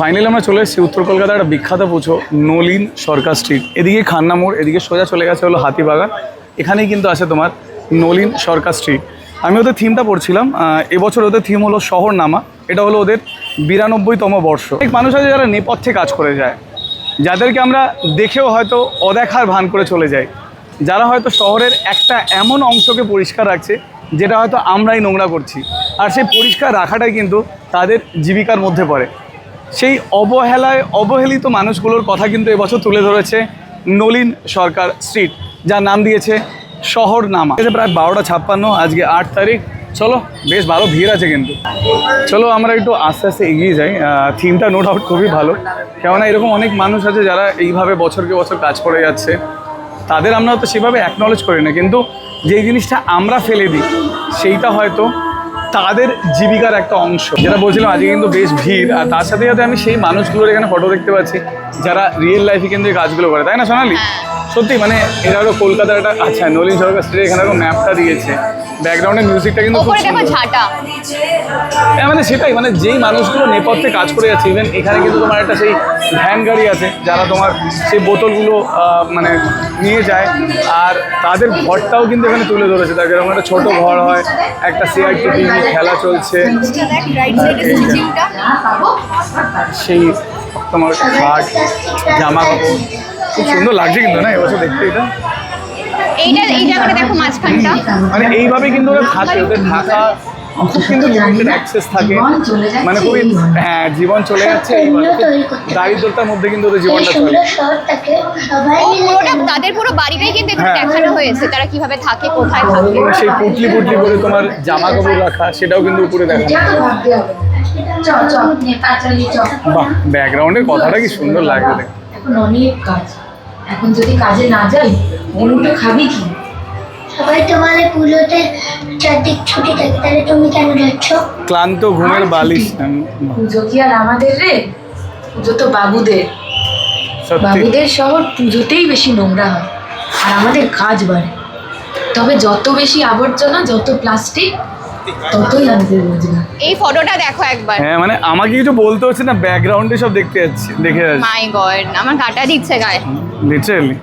Finally আমরা চলে এসেছি উত্তর কলকাতার একটা বিখ্যাত পুজো, নলিন সরকার স্ট্রিট এদিকে খান্না মোড়, এদিকে সোজা চলে গেছে হলো হাতিবাগান। এখানেই কিন্তু আছে তোমার নলিন সরকার স্ট্রিট আমি ওদের থিমটা পড়ছিলাম এবছর ওদের থিম হলো শহর নামা এটা হলো ওদের বিরানব্বইতম বর্ষ। অনেক মানুষ আছে যারা নেপথ্যে কাজ করে যায়, যাদেরকে আমরা দেখেও হয়তো অদেখার ভান করে চলে যাই। যারা হয়তো শহরের একটা এমন অংশকে পরিষ্কার রাখছে, যেটা হয়তো আমরাই নোংরা করছি। আর সেই পরিষ্কার রাখাটাই কিন্তু তাদের জীবিকার মধ্যে পড়ে। সেই অবহেলায় অবহেলিত মানুষগুলোর কথা কিন্তু এবছর তুলে ধরেছে নলিন সরকার স্ট্রিট, যার নাম দিয়েছে শহর নামা এটা প্রায় বারোটা ছাপ্পান্ন, আজকে আট তারিখ। চলো, বেশ ভালো ভিড় আছে কিন্তু। চলো, আমরা একটু আস্তে আস্তে এগিয়ে যাই। থিমটা নো ডাউট খুবই ভালো। কেননা এরকম অনেক মানুষ আছে যারা এইভাবে বছরকে বছর কাজ করে যাচ্ছে। তাদের আমরা হয়তো সেভাবে অ্যাকনলেজ করি না, কিন্তু যেই জিনিসটা আমরা ফেলে দিই, সেইটা হয়তো তাদের জীবিকার একটা অংশ। যেটা বলছিলাম, আজকে কিন্তু বেশ ভিড়। আর তার সাথে সাথে আমি সেই মানুষগুলোর এখানে ফটো দেখতে পাচ্ছি, যারা রিয়েল লাইফে কিন্তু এই কাজগুলো করে। তাই না সোনালি? সত্যি মানে এরা হলো কলকাতার একটা আচ্ছা নলিন সরকার স্ট্রিট এখানে এরকম ম্যাপটা দিয়েছে। ব্যাকগ্রাউন্ডের মিউজিকটা কিন্তু খুব সুন্দর। হ্যাঁ মানে সেটাই মানে যেই মানুষগুলো নেপথ্যে কাজ করে যাচ্ছে ইভেন এখানে কিন্তু তোমার একটা সেই ভ্যান গাড়ি আছে যারা তোমার সেই বোতলগুলো মানে নিয়ে যায় আর তাদের ঘরটাও কিন্তু এখানে তুলে ধরেছে। তার এরকম একটা ছোটো ঘর হয় একটা সিআরটি টিভি খেলা চলছে। সেই তোমার খাট জামা কাপড়। খুব সুন্দর লাগছে কিন্তু না? এবছর দেখতে এটা। এইটা এই জায়গাটা দেখো মাঝখানটা। মানে এইভাবে কিন্তু ওরা থাকে ওদের থাকা খুব কিন্তু লিমিটেড অ্যাক্সেস থাকে। মানে খুবই হ্যাঁ জীবন চলে যাচ্ছে দারিদ্রতার মধ্যে কিন্তু ওদের জীবনটা চলে। সুন্দর শহরটাকে সবাই ও মিলে পুরোটা তাদের পুরো বাড়িটাই কিন্তু এখানে হ্যাঁ। দেখানো হয়েছে তারা কীভাবে থাকে কোথায় থাকে। সেই পুটলি পুটলি করে তোমার জামা কাপড় রাখা সেটাও কিন্তু উপরে দেখা এটা তো ভাবতে হবে। চ চ নেপাল চলি। চ বাহ ব্যাকগ্রাউন্ডের কথাটা কি সুন্দর লাগছে দেখতে। এখন অনেক কাজ। এখন যদি কাজে না যাই মনুটা খাবি কি? সবাই তো বলে পুজোতে চারদিক ছুটি থাকে তাহলে তুমি কেন যাচ্ছ? ক্লান্ত ঘুমের বালিশ। পুজো কি আর আমাদের রে? পুজো তো বাবুদের। বাবুদের শহর পুজোতেই বেশি নোংরা হয় আর আমাদের কাজ বাড়ে। তবে যত বেশি আবর্জনা যত প্লাস্টিক ততই আমাদের রোজগার। এই ফটোটা দেখো একবার। হ্যাঁ মানে আমাকে কিছু বলতে হচ্ছে না ব্যাকগ্রাউন্ডে সব দেখতে যাচ্ছি দেখে যাচ্ছি। মাই গড আমার কাটা দিচ্ছে গায়ে। লিটারেলি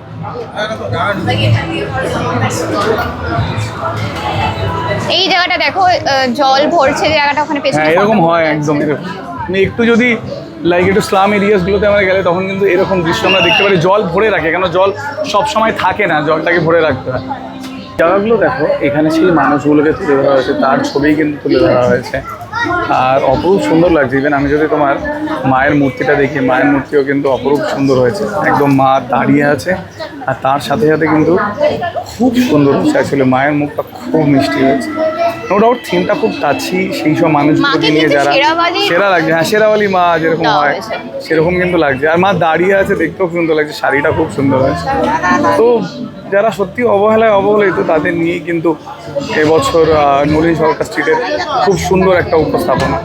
এই জায়গাটা দেখো জল ভরছে জায়গাটা ওখানে পেছনে হ্যাঁ এরকম হয় একদম এরকম। মানে একটু যদি লাইক একটু স্লাম এরিয়াসগুলোতে আমরা গেলে তখন কিন্তু এরকম দৃশ্য আমরা দেখতে পারি। জল ভরে রাখে কেন জল সব সময় থাকে না জলটাকে ভরে রাখতে হয়। জায়গাগুলো দেখো, এখানে সেই মানুষগুলোকে তুলে ধরা হয়েছে, তার ছবি কিন্তু তুলে ধরা হয়েছে। আর অপরূপ সুন্দর লাগছে ইভেন আমি যদি তোমার মায়ের মূর্তিটা দেখি, মায়ের মূর্তিও কিন্তু অপরূপ সুন্দর হয়েছে। একদম মা দাঁড়িয়ে আছে, আর তার সাথে সাথে কিন্তু খুব সুন্দর হচ্ছে অ্যাকচুয়ালি মায়ের মুখটা খুব মিষ্টি হয়েছে। নো ডাউট থিমটা খুব টাচি সেই সব মানুষগুলোকে নিয়ে যারা সেরা লাগছে। হ্যাঁ শেরাওয়ালি মা যেরকম হয় সেরকম কিন্তু লাগছে। আর মা দাঁড়িয়ে আছে দেখতেও সুন্দর লাগছে শাড়িটা খুব সুন্দর হয়েছে। তো যারা সত্যি অবহেলায় অবহেলিত তাদের নিয়েই কিন্তু এবছর নলিন সরকার স্ট্রিটের খুব সুন্দর একটা উপস্থাপনা।